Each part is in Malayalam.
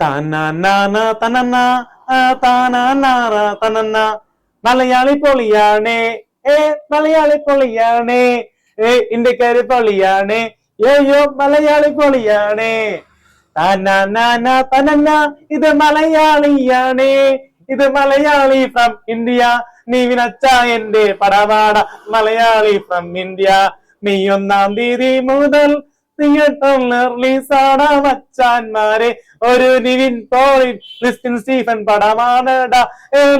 തനന തനന. മലയാളി പൊളിയാണേ. ഏ മലയാളി പൊളിയാണേ. ഏ ഇന്ത്യക്കാര് പൊളിയാണേ. ഏയോ മലയാളി പൊളിയാണേ. തനന തനന ഇത് മലയാളിയാണേ. ഇത് മലയാളി ഫ്രം ഇന്ത്യ. നീ വിനച്ച എന്റെ പടവാട. Malayali from India. നീ ഒന്നാം തീയതി മുതൽ തിയേറ്ററിൽ റിലീസാണ് മച്ചാന്മാരെ ഒരു നിവിൻ പോളിൻ ലിസ്റ്റിൻ സ്റ്റീഫൻ പടമാണടാ.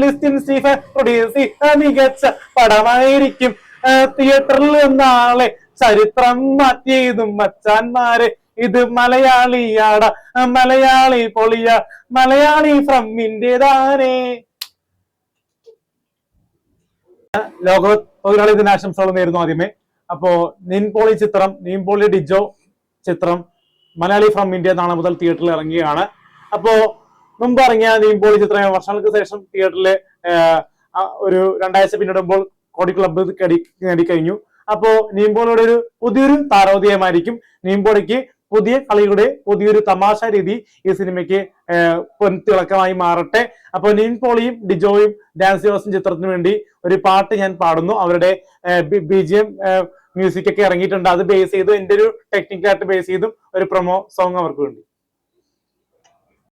ലിസ്റ്റിൻ സ്റ്റീഫൻ പ്രൊഡ്യൂസ് ചെയ്ത മികച്ച പടമായിരിക്കും. തിയേറ്ററിൽ നാളെ ചരിത്രം മാറ്റിയതും മച്ചാന്മാരെ ഇത് മലയാളിയാട. മലയാളി പൊളിയ. മലയാളി ഫ്രം ഇന്ത്യതാനേ ലോക തൊഴിലാളി ദിനാശംസകൾ നേരുന്നു ആദ്യമേ. അപ്പോ നിൻപോളി ചിത്രം നീൻപോളി ഡിജോ ചിത്രം മലയാളി ഫ്രം ഇന്ത്യ നാളെ മുതൽ തിയേറ്ററിൽ ഇറങ്ങുകയാണ്. അപ്പോ മുമ്പ് ഇറങ്ങിയ നീൻപോളി ചിത്രം വർഷങ്ങൾക്ക് ശേഷം തിയേറ്ററിൽ ഒരു രണ്ടാഴ്ച പിന്നിടുമ്പോൾ കോടി ക്ലബ്ബ് നേടി നേടിക്കഴിഞ്ഞു. അപ്പോ നീമ്പോളിയുടെ ഒരു പുതിയൊരു താരോദയമായിരിക്കും. നീമ്പോളിക്ക് പുതിയ കളിയുടെ പുതിയൊരു തമാശ രീതി ഈ സിനിമയ്ക്ക് തിളക്കമായി മാറട്ടെ. അപ്പൊ നീൻപോളിയും ഡിജോയും ഡാൻസ് ജോസും ചിത്രത്തിന് വേണ്ടി ഒരു പാട്ട് ഞാൻ പാടുന്നു. അവരുടെ ബി ജി എം മ്യൂസിക് ഒക്കെ ഇറങ്ങിയിട്ടുണ്ട്. അത് ബേസ് ചെയ്തു. എന്റെ ഒരു ടെക്നിക്കലായിട്ട് ബേസ് ചെയ്തും ഒരു പ്രൊമോ സോങ് അവർക്ക് വേണ്ടി.